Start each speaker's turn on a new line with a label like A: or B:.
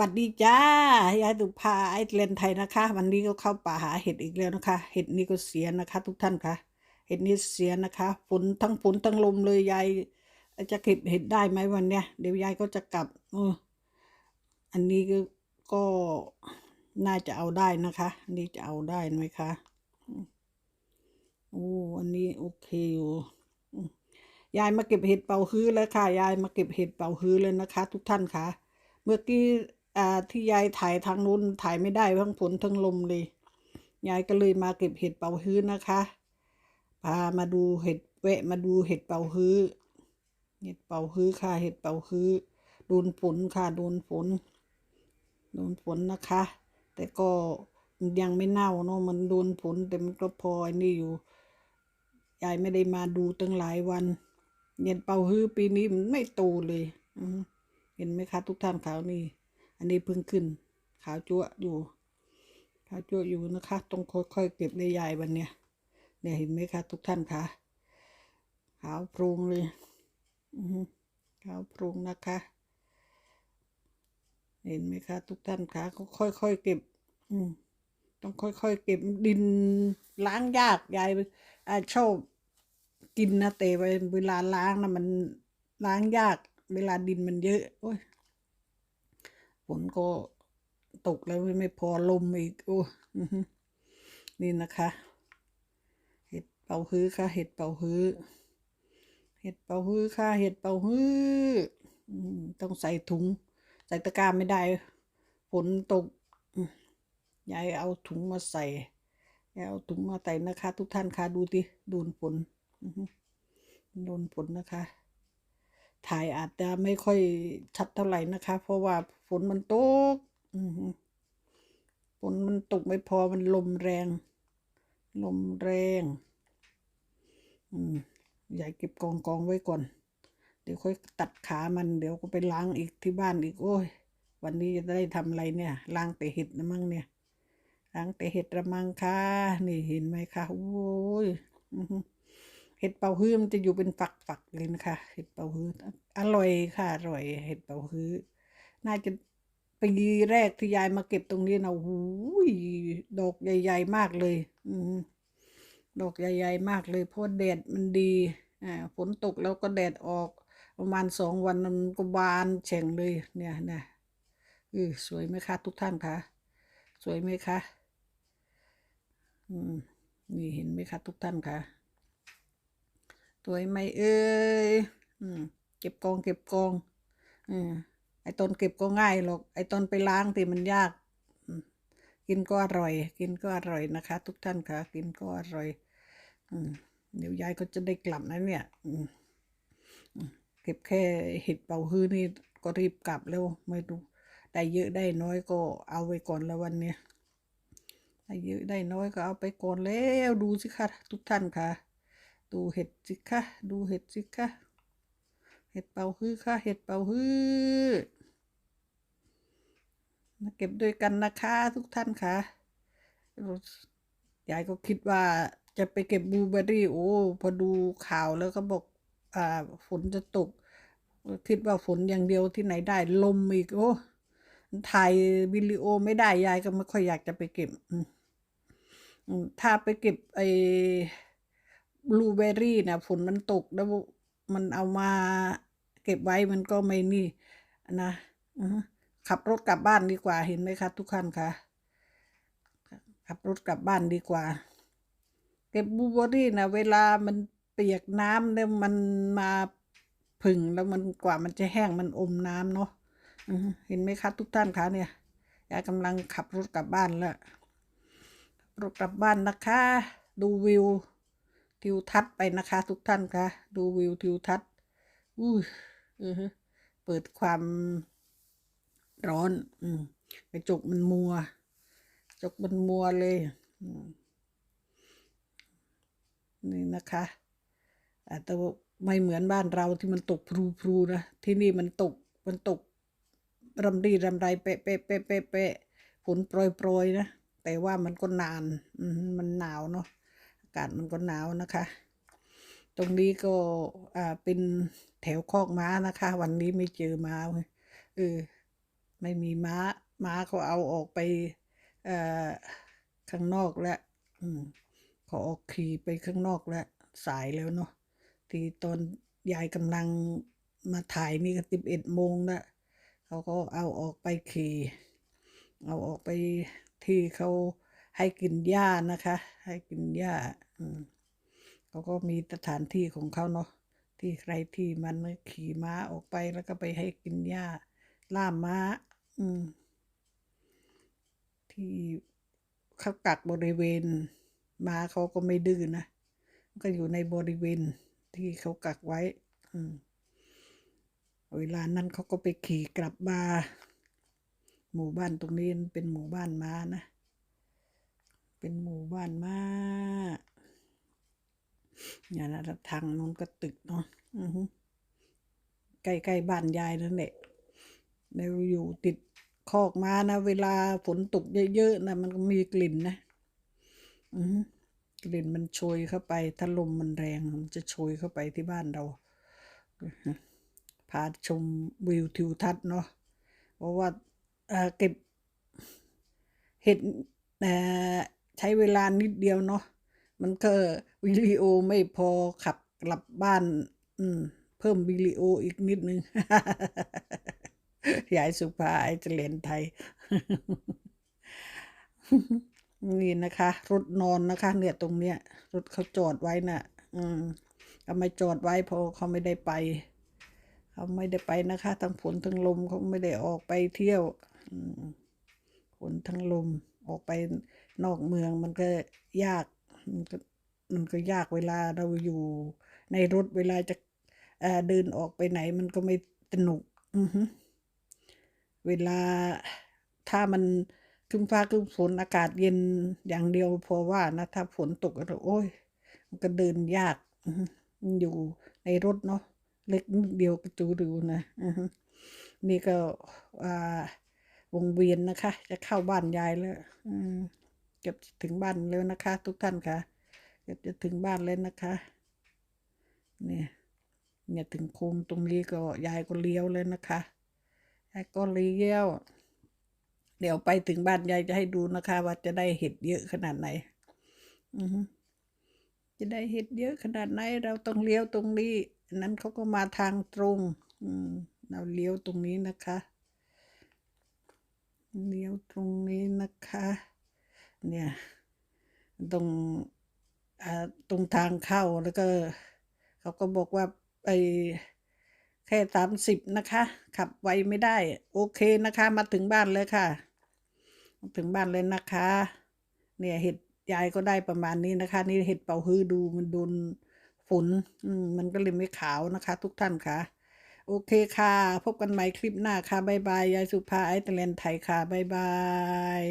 A: วัสดีจ้ายายตุภาไอเลนไทยนะคะ วันนี้ก็เข้าป่าหาเห็ดอีกแล้วนะคะ เห็ดนี้ก็เสียนะคะ ทุกท่านคะเห็ดนี้เสียนะคะฝนทั้งฝนทั้งลมเลยยายจะเก็บเห็ดได้ไหมวันเนี้ยเดี๋ยวยายก็จะกลับอออันนี้ก็ก็น่าจะเอาได้นะคะ อันนี้จะเอาได้ไหมคะโอ้อันนี้โอเคอยู่ยายมาเก็บเห็ดเป่าฮื้อแล้วค่ะ ยายมาเก็บเห็ดเป่าฮื้อเลยนะคะ ทุกท่านค่ะเมื่อกี้ อ่าที่ยายถ่ายทางนู้นถ่ายไม่ได้ทั้งฝนทั้งลมเลย ยายก็เลยมาเก็บเห็ดเป่าฮื้อนะคะพามาดูเห็ดแวะมาดูเห็ดเป่าฮื้อเห็ดเป่าฮื้อค่ะเห็ดเป่าฮื้อโดนฝนค่ะโดนฝนโดนฝนนะคะ แต่ก็ยังไม่เน่าเนาะมันโดนฝนแต่มันก็พอไอ้นี่อยู่ยายไม่ได้มาดูตั้งหลายวันเห็ดเป่าฮื้อปีนี้มันไม่โตเลยอเห็นไหมคะทุกท่านขาวนี่ อันนี้เพิ่งขึ้น ขาวจั่วอยู่ ขาวจั่วอยู่นะคะ ต้องค่อยๆเก็บเลยยายวันเนี้ยเนี่ยเห็นไหมคะทุกท่านคะขาวโพรงเลยขาวโพรงนะคะ เห็นไหมคะ ทุกท่านคะก็ค่อยๆเก็บ อืมต้องค่อยๆเก็บดินล้างยากยายอ่าชอบกินนะแต่เวลาล้างนะมันล้างยาก เวลาดินมันเยอะโอ้ย นก็ตกแล้วไม่พอลมอีกโอ้อือนี่นะคะ เห็ดเป่าฮื้อค่ะ เห็ดเป่าฮื้อเห็ดเป่าฮื้อค่ะ เห็ดเป่าฮื้อต้องใส่ถุง ใส่ตะกร้าไม่ได้ฝนตกยายเอาถุงมาใส่ยายเอาถุงมาใส่นะคะ ทุกท่านคะดูดิโดนฝนโดนฝนนะคะ ถ่ายอาจจะไม่ค่อยชัดเท่าไหร่นะคะ เพราะว่าฝนมันตกฝนมันตกไม่พอมันลมแรง ลมแรง อืมอย่าเก็บกองกองไว้ก่อน เดี๋ยวค่อยตัดขามัน เดี๋ยวก็ไปล้างอีกที่บ้านอีกโอ้ย วันนี้จะได้ทำอะไรเนี่ย ล้างแต่เห็ดนะมั้งเนี่ย ล้างแต่เห็ดระมังค่ะ นี่เห็นไหมคะโอ้ย อือ เห็ดเป่าฮื้อมันจะอยู่เป็นฝักๆเลยนะคะ เห็ดเป่าฮื้ออร่อยค่ะอร่อย เห็ดเป่าฮื้อน่าจะปีแรกที่ยายมาเก็บตรงนี้นะโอ้โหดอกใหญ่ ๆ มากเลย อืดอกใหญ่ ๆ มากเลย เพราะแดดมันดี อ่า ฝนตกแล้วก็แดดออก ประมาณสองวันมันก็บานแฉ่งเลย เนี่ยนะเออสวยไหมคะทุกท่านคะสวยไหมคะ อืม นี่เห็นไหมคะทุกท่านคะ สวยไหมเอ้ยอืมเก็บกองเก็บกองอืมไอ้ตอนเก็บก็ง่ายหรอก ไอ้ตอนไปล้างที่มันยาก กินก็อร่อย กินก็อร่อยนะคะ ทุกท่านค่ะ กินก็อร่อยอืมเดี๋ยวยายก็จะได้กลับนะเนี่ยอืมเก็บแค่เห็ดเป่าฮื้อนี่ก็รีบกลับแล้วไม่รู้ได้เยอะได้น้อยก็เอาไว้ก่อนแล้ววันเนี้ยได้เยอะได้น้อยก็เอาไปก่อนแล้วดูสิคะทุกท่านค่ะ ดูเห็ดสิคะดูเห็ดสิคะเห็ดเป่าฮื้อค่ะ เห็ดเป่าฮื้อมาเก็บด้วยกันนะคะทุกท่านค่ะยายก็คิดว่าจะไปเก็บบลูเบอรี่โอ้พอดูข่าวแล้วก็บอกอ่าฝนจะตก คิดว่าฝนอย่างเดียวที่ไหนได้ลมอีกโอ้ถ่ายวิดีโอไม่ได้ยายก็ไม่ค่อยอยากจะไปเก็บถ้าไปเก็บไอ บลูเบอร์รี่นะฝนมันตกแล้วมันเอามาเก็บไว้มันก็ไม่นี่นะขับรถกลับบ้านดีกว่าเห็นไหมคะ ทุกท่านคะขับรถกลับบ้านดีกว่า เก็บบลูเบอร์รี่นะเวลามันเปียกน้ำแล้วมันมาผึ่งแล้วมันกว่ามันจะแห้งมันอมน้ำเนาะเห็นไหมคะ ทุกท่านคะเนี่ยยายกำลังขับรถกลับบ้านแล้วรถกลับบ้านนะคะ ดูวิว ทิวทัศน์ไปนะคะ ทุกท่านคะดูวิวทิวทัศน์อู้เปิดความร้อน อืมกระจกมันมัวกระจกมันมัวเลยนี่นะคะอาจจะไม่เหมือนบ้านเราที่มันตกพรูพรูๆนะที่นี่มันตกมันตกรำรีรำไรเป๊ะเป๊ะเป๊ะเป๊ะเป๊ะฝนโปรยโปรยนะแต่ว่ามันก็นานมันหนาวเนาะากาศมันก็หนาวนะคะ ตรงนี้ก็อ่าเป็นแถวคอกม้านะคะ วันนี้ไม่เจอม้าเออไม่มีม้า ม้าเขาเอาออกไปเอ่อข้างนอกแล้วอืมเขาออกขี่ไปข้างนอกแล้วสายแล้วเนาะที่ตอนยายกำลังมาถ่ายนี่ก็สิบเอ็ดโมงแล้วเขาก็เอาออกไปขี่ เอาออกไปที่เขา ให้กินหญ้านะคะ ให้กินหญ้าอืมเขาก็มีสถานที่ของเขาเนาะที่ใครที่มันขี่ม้าออกไปแล้วก็ไปให้กินหญ้าล่ามม้า อืม ที่เขากักบริเวณม้าเขาก็ไม่ดื้อนะก็อยู่ในบริเวณที่เขากักไว้ อืมเวลานั้นเขาก็ไปขี่กลับมา หมู่บ้านตรงนี้เป็นหมู่บ้านม้านะ เป็นหมู่บ้านมาเนี่ยนะทางนู้นก็ตึกเนาะใกล้ๆบ้านยายนั่นแหละเราอยู่ติดคอกมานะ เวลาฝนตกเยอะๆนะมันก็มีกลิ่นนะกลิ่นมันโชยเข้าไป ถ้าลมมันแรงมันจะโชยเข้าไปที่บ้านเราพาชมวิวทิวทัศน์เนาะเพราะว่าเอ่อเก็บเห็ดเอ่อ ใช้เวลานิดเดียวเนาะมันก็วิดีโอไม่พอขับกลับบ้าน อืม เพิ่มวิดีโออีกนิดนึงยายสุภาไอเจเลนไทย นี่นะคะ รถนอนนะคะ เนี่ยตรงเนี้ย รถเขาจอดไว้น่ะ อืมเอามาจอดไว้เพอเขาไม่ได้ไปเขาไม่ได้ไปนะคะทั้งฝนทั้งลมเขาไม่ได้ออกไปเที่ยว อืม ฝนทั้งลมออกไปนอกเมืองมันก็ยาก มันก็มันก็ยากเวลาเราอยู่ในรถเวลาจะเอ่อเดินออกไปไหนมันก็ไม่สนุกอือเวลาถ้ามันครึ้มฟ้าครึ้มฝนอากาศเย็นอย่างเดียวพอว่านะ ถ้าฝนตกก็โอ้ย มันก็เดินยากอือฮึมันอยู่ในรถเนาะเล็กนิดเดียวกระจูดูนะนี่ก็อ่า วงเวียนนะคะ จะเข้าบ้านยายแล้วเกือบถึงบ้านแล้วนะคะ ทุกท่านค่ะเกือบจะถึงบ้านแล้วนะคะ เนี่ยเนี่ยถึงโค้งตรงนี้ก็ยายก็เลี้ยวเลยนะคะยายก็เลี้ยว เดี๋ยวไปถึงบ้านยายจะให้ดูนะคะ ว่าจะได้เห็ดเยอะขนาดไหน อือจะได้เห็ดเยอะขนาดไหนเราต้องเลี้ยวตรงนี้นนั้นเขาก็มาทางตรง อืมเราเลี้ยวตรงนี้นะคะ เลี้ยวตรงนี้นะคะ เนี่ย ตรงตรงทางเข้าแล้วก็ เขาก็บอกว่าไปแค่สามสิบนะคะ ขับไวไม่ได้ โอเคนะคะ มาถึงบ้านเลยค่ะมาถึงบ้านเลยนะคะ เนี่ยเห็ดยายก็ได้ประมาณนี้นะคะ นี่เห็ดเป่าฮื้อดูมันโดนฝนมมันก็เลยไม่ขาวนะคะ ทุกท่านค่ะ โอเคค่ะ พบกันใหม่คลิปหน้าค่ะ บ๊ายบาย ยายสุภาไอตแลนไทยค่ะ บ๊ายบาย